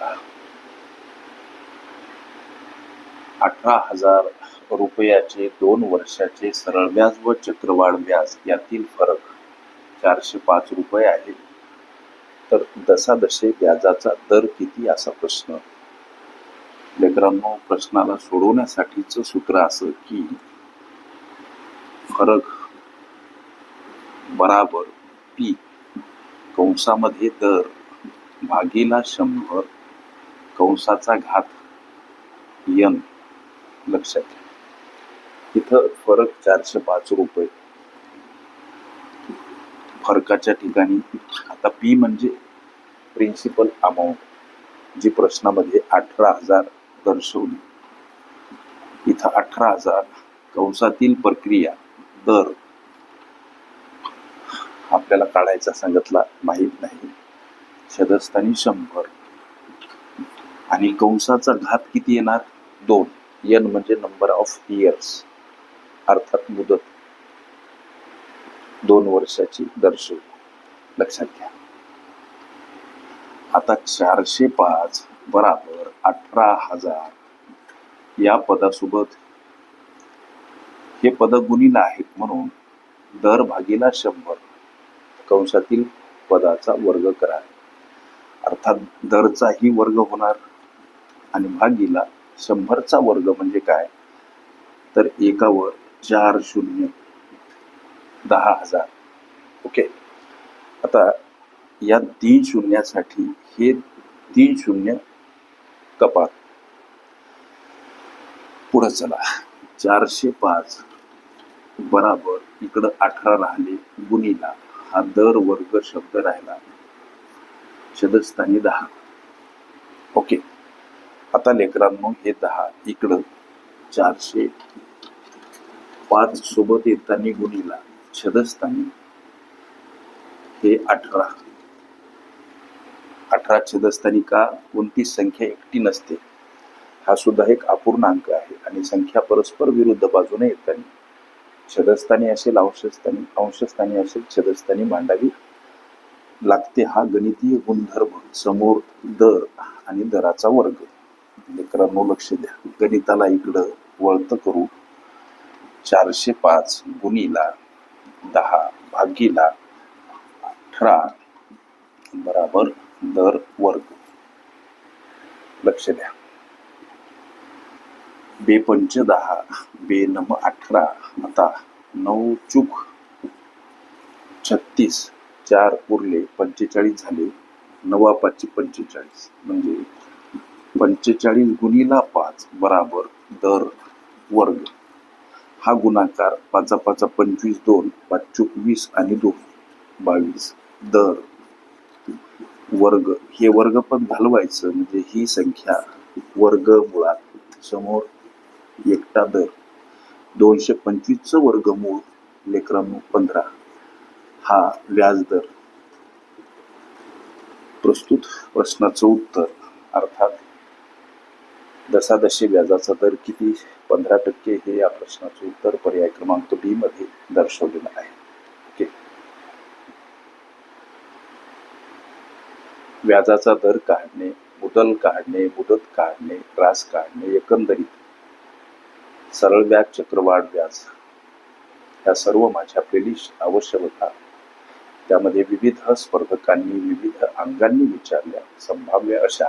बघा अठरा हजार रुपयाचे दोन वर्षाचे सरळ व्याज व चक्रवाढ व्याज यातील फरक चारशे पाच रुपये आहे. तर दशादशे व्याजाचा दर किती असा प्रश्न? लेकरांनो प्रश्नाला सोडवण्यासाठीच सूत्र असं की फरक बराबर पी. कंसामध्ये दर भागीला शंभर कंसाचा घात यन लक्षात घ्या. इथं फरक चारशे पाच रुपये. फरकाच्या ठिकाणी आता पी म्हणजे प्रिन्सिपल अमाऊंट जी प्रश्नामध्ये अठरा हजार दर्शवली. इथं अठरा हजार कंसातील प्रक्रिया दर आपल्याला काढायचा सांगितला माहीत नाही. सदस्थानी शंभर. आणि कंसाचा घात किती येणार? दोन. यन म्हणजे नंबर ऑफ इयर्स अर्थात मुदत. दोन वर्षाची दर्शवू. लक्षात घ्या. आता चारशे पाच बराबर अठरा हजार. या पदासोबत हे पद गुणीला आहेत म्हणून दर भागीला शंभर. कंसातील पदाचा वर्ग करा. अर्थात दरचाही वर्ग होणार. आणि भागीला शंभरचा वर्ग म्हणजे काय? तर एकावर चार शून्य दहा हजार. ओके? आता या तीन शून्यासाठी हे तीन शून्य कपात पुढं चला. चारशे पाच बराबर इकडं अठरा राहिले गुणीला. हा दर वर्ग शब्द राहिला. शदस्थानी दहा. ओके? आता लेकरांनो हे दहा इकडं चारशे. पाच सोबत येताना गुणीला छदस्थानी हे अठरा. अठरा छदस्थानी का? कोणती संख्या एकटी नसते. हा सुद्धा एक अपूर्णांक आहे आणि संख्या परस्पर विरुद्ध बाजूने येताना. छदस्थानी असेल अंशस्थानी अंशस्थानी असेल छदस्थानी मांडावी लागते हा गणितीय गुणधर्म समोर दर आणि दराचा वर्ग. लेकरांनो लक्ष द्या. गणिताला इकडं वळत करू. चारशे पाच गुणीला दहा भागीला अठरा बराबर दर वर्ग. लक्ष द्या. बे पंच दहा बे नम अठरा आता नऊ चूक. छत्तीस चार उरले पंचेचाळीस झाले. नवा पाचशे पंचेचाळीस म्हणजे पंचेचाळीस गुणीला पाच बराबर दर वर्ग. हा गुणाकार पाचा पाचा पंचवीस दोन पाच वीस आणि दोन बावीस दर. वर्ग हे वर्ग पण घालवायचं म्हणजे ही संख्या वर्ग मुळात समोर एकटा दर. दोनशे पंचवीसचं वर्गमूळ लेकरांनो पंधरा. हा व्याज दर. प्रस्तुत प्रश्नाचं उत्तर अर्थात दशादशी व्याजाचा दर किती? पंधरा टक्के हे या प्रश्नाचं उत्तर पर्याय क्रमांक बी मध्ये दर्शवलेलं आहे. ओके व्याजाचा दर काढणे मुदल काढणे मुदत काढणे त्रास काढणे एकंदरीत सरळ व्याज चक्रवाढ व्याज ह्या सर्व माझ्या प्लेलिस्ट आवश्यकता त्यामध्ये विविध स्पर्धकांनी विविध अंगांनी विचारल्या संभाव्य अशा